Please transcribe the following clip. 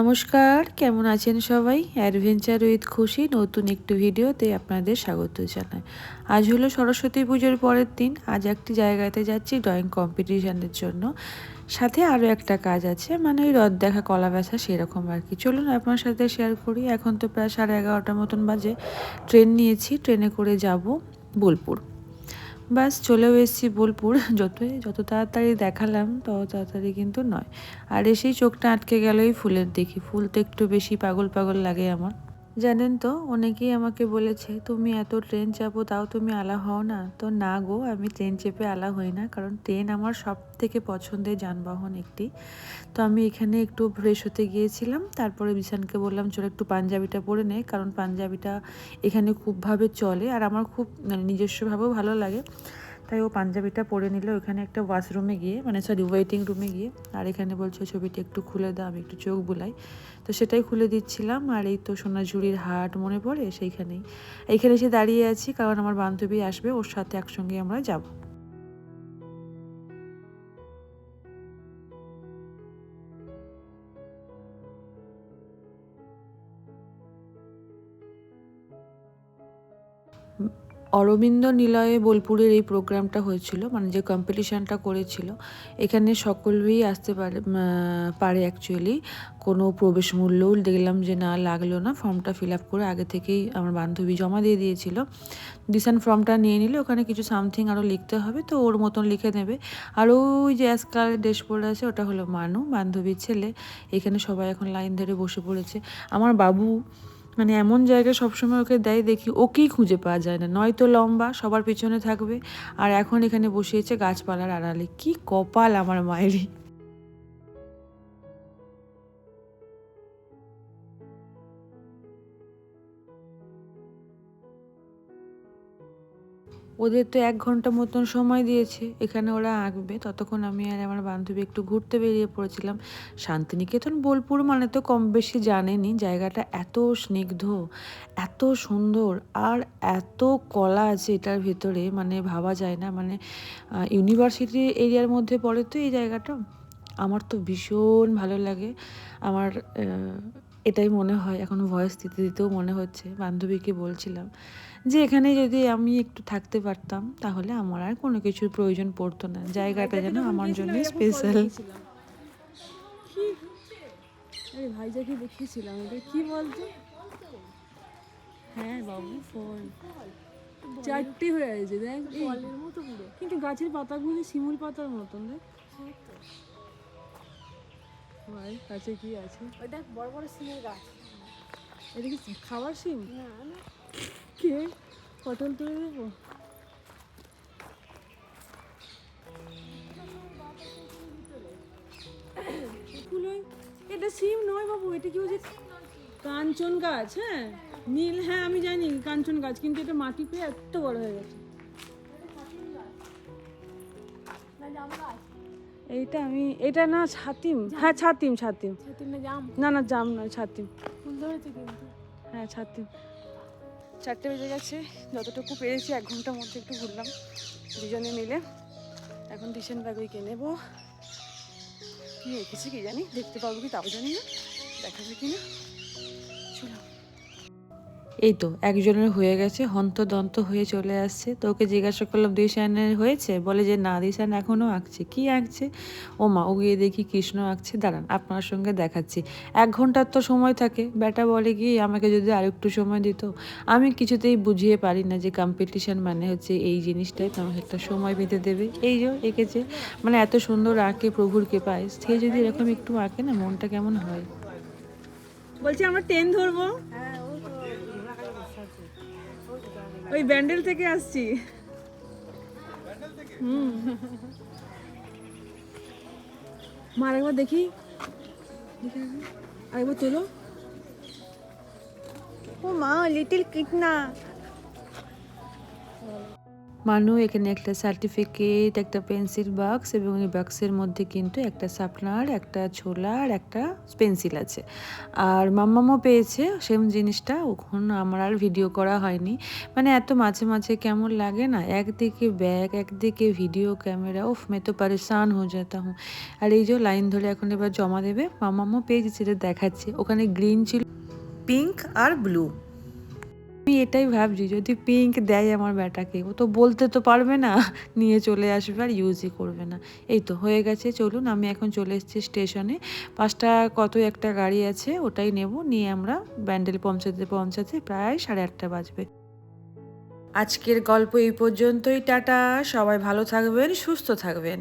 নমস্কার, কেমন আছেন সবাই? অ্যাডভেঞ্চার উইথ খুশি নতুন একটি ভিডিওতে আপনাদের স্বাগত জানাই। আজ হলো সরস্বতী পুজোর পরের দিন। আজ একটি জায়গাতে যাচ্ছি ড্রয়িং কম্পিটিশানের জন্য। সাথে আরও একটা কাজ আছে মানে ওই রদ দেখা, কলা ব্যথা সেরকম আর কি। চলুন আপনার সাথে শেয়ার করি। এখন তো প্রায় সাড়ে এগারোটার মতন বাজে। ট্রেন নিয়েছি ট্রেনে করে যাব বোলপুর। বাস চলেও এসেছি বোলপুর। যতই, যত তাড়াতাড়ি দেখালাম, তত তাড়াতাড়ি কিন্তু নয়। আর এসেই চোখটা আটকে গেলই ফুলের দেখি ফুল তো একটু বেশি পাগল পাগল লাগে আমার। জানেন তো, অনেকেই আমাকে বলেছে, তুমি এত ট্রেন চাপো, তাও তুমি আলা হও না। তো না গো, আমি ট্রেন চেপে আলা হই না, কারণ ট্রেন আমার সব থেকে পছন্দের যানবাহন একটি। তো আমি এখানে একটু ফ্রেশ হতে গিয়েছিলাম, তারপরে বিশানকে বললাম, চলো একটু পাঞ্জাবিটা পরে নে। কারণ পাঞ্জাবিটা এখানে খুবভাবে চলে, আর আমার খুব মানে নিজস্বভাবেও ভালো লাগে। তাই ও পাঞ্জাবিটা পরে নিল ওখানে একটা ওয়াশরুমে গিয়ে মানে সরি ওয়েটিং রুমে গিয়ে। আর এখানে বলছে, ছবিটা একটু খুলে দাও, আমি একটু চোখ বুলাই। তো সেটাই খুলে দিচ্ছিলাম, আর এই তো সোনাঝুরির হাট মনে পড়ে সেইখানেই। এইখানে এসে দাঁড়িয়ে আছি, কারণ আমার বান্ধবী আসবে, ওর সাথে একসঙ্গে আমরা যাব। অরবিন্দ নিলয়ে বোলপুরের এই প্রোগ্রামটা হয়েছিল মানে যে কম্পিটিশানটা করেছিল, এখানে সকলেই আসতে পারে পারে অ্যাকচুয়ালি কোনো প্রবেশ মূল্যও দেখলাম যে না, লাগল না। ফর্মটা ফিল আপ করে আগে থেকেই আমার বান্ধবী জমা দিয়ে দিয়েছিল। দিশান ফর্মটা নিয়ে নিলে ওখানে কিছু সামথিং আরও লিখতে হবে, তো ওর মতন লিখে নেবে। আর ওই যে আজকাল ড্রেস পরে আছে, ওটা হলো মানু, বান্ধবীর ছেলে। এখানে সবাই এখন লাইন ধরে বসে পড়েছে। আমার বাবু মানে এমন জায়গায় সবসময় ওকে দেয় দেখি ওকেই খুঁজে পাওয়া যায় না। নয়তো লম্বা, সবার পিছনে থাকবে। আর এখন এখানে বসিয়েছে গাছপালার আড়ালে। কি কপাল আমার মায়েরই। ওদের তো এক ঘণ্টা মতন সময় দিয়েছে। এখানে ওরা আঁকবে। ততক্ষণ আমি আর আমার বান্ধবী একটু ঘুরতে বেরিয়ে পড়েছিলাম। শান্তিনিকেতন, বোলপুর মানে তো কম বেশি জানেনি। জায়গাটা এত স্নিগ্ধ, এত সুন্দর আর এত কলা আছে এটার ভেতরে। মানে ভাবা যায় না। মানে ইউনিভার্সিটি এরিয়ার মধ্যে পড়ে তো এই জায়গাটা। আমার তো ভীষণ ভালো লাগে। আমার এটাই মনে হয় এখন ভয়েস দিতে দিতেও মনে হচ্ছে বান্ধবীকে বলছিলাম যে এখানে যদি আমি একটু থাকতে পারতাম তাহলে আমার আর কোনো কিছুর প্রয়োজন পড়তো না জায়গাটা যেন আমার জন্য স্পেশাল কি আরে ভাইজাকে দেখিয়েছিলাম এটা কি বলতো? হ্যাঁ বাবু ফল চারটে হয়ে আছে দেখ ফলের মতো পুরো। কিন্তু গাছের পাতাগুলি শিমুল পাতার মতন দেখ। ভাই কাছে কি আছে? ওইটা বড় বড় সিমের গাছ। এটা কি খাবার শিম? না না। কে? পটল তুলে দেবো এটা সিম নয় বাবু এটা কি বলছে? কাঞ্চন গাছ হ্যাঁ? নীল হ্যাঁ আমি জানি কাঞ্চন গাছ কিন্তু এটা মাটি পেয়ে এত বড় হয়ে গেছে। না জাম গাছ। এইটা আমি এটা না ছাতিম। হ্যাঁ ছাতিম ছাতিম। ছাতিম না না না জাম নয় ছাতিম। হ্যাঁ ছাতিম। চারটে বেজে গেছে যতটুকু পেরেছি এক ঘণ্টার মধ্যে একটু ঘুরলাম দুজনে মিলে। এখন টিউশন ব্যাগ ওই নেব। কি রেখেছি কি জানি দেখতে পাবো কি তাও জানি না দেখাবে কি না। চলো। এই তো, একজনের হয়ে গেছে, হন্তদন্ত হয়ে চলে আসছে। তো ওকে জিজ্ঞাসা করলাম দিশানের হয়েছে? বলে যে, না দিশান এখনও আঁকছে। কি আঁকছে? ও মা ও গিয়ে দেখি কৃষ্ণ আঁকছে। দাঁড়ান, আপনার সঙ্গে দেখাচ্ছি। এক ঘণ্টার তো সময় থাকে। ব্যাটা বলে কি আমাকে যদি আরেকটু সময় দিত? আমি কিছুতেই বুঝিয়ে পারি না যে কম্পিটিশান মানে হচ্ছে এই জিনিসটাই। তো আমাকে একটা সময় বেঁধে দেবে। এই যে এঁকেছে। মানে এত সুন্দর আঁকে প্রভুর কৃপায়। সে যদি এরকম একটু আঁকে না, মনটা কেমন হয়? বলছি, আমরা ট্রেন ধরবো? ওই ব্যান্ডেল থেকে আসছি। হুম। মার একবার দেখি। আরেকবার তোলো। ও মা লিটিল কিটনা। মানু, এখানে একটা সার্টিফিকেট একটা পেন্সিল বাক্স এবং এই বাক্সের মধ্যে কিন্তু একটা শার্পনার একটা ছোলা আর একটা পেন্সিল আছে। আর মাম্মামও পেয়েছে সেম জিনিসটা, ওখন আমার আর ভিডিও করা হয়নি। মানে এত মাঝে মাঝে কেমন লাগে না, একদিকে ব্যাগ একদিকে ভিডিও ক্যামেরা উফ, মে তো পরেশান হয়ে যেতা হুঁ আর এই যে লাইন ধরে এখন এবার জমা দেবে মামামও পেয়েছে, সেটা দেখাচ্ছে। ওখানে গ্রিন ছিল পিঙ্ক আর ব্লু আমি এটাই ভাবছি, যদি পিঙ্ক দেয় আমার ব্যাটাকে, ও তো বলতে তো পারবে না, নিয়ে চলে আসবে আর ইউজই করবে না। এই তো হয়ে গেছে, চলুন আমি এখন চলে এসেছি স্টেশনে পাঁচটা কত একটা গাড়ি আছে, ওটাই নেব, নিয়ে আমরা ব্যান্ডেল পৌঁছাতে পৌঁছাতে প্রায় সাড়ে আটটা বাজবে। আজকের গল্প এই পর্যন্তই, টাটা, সবাই ভালো থাকবেন, সুস্থ থাকবেন।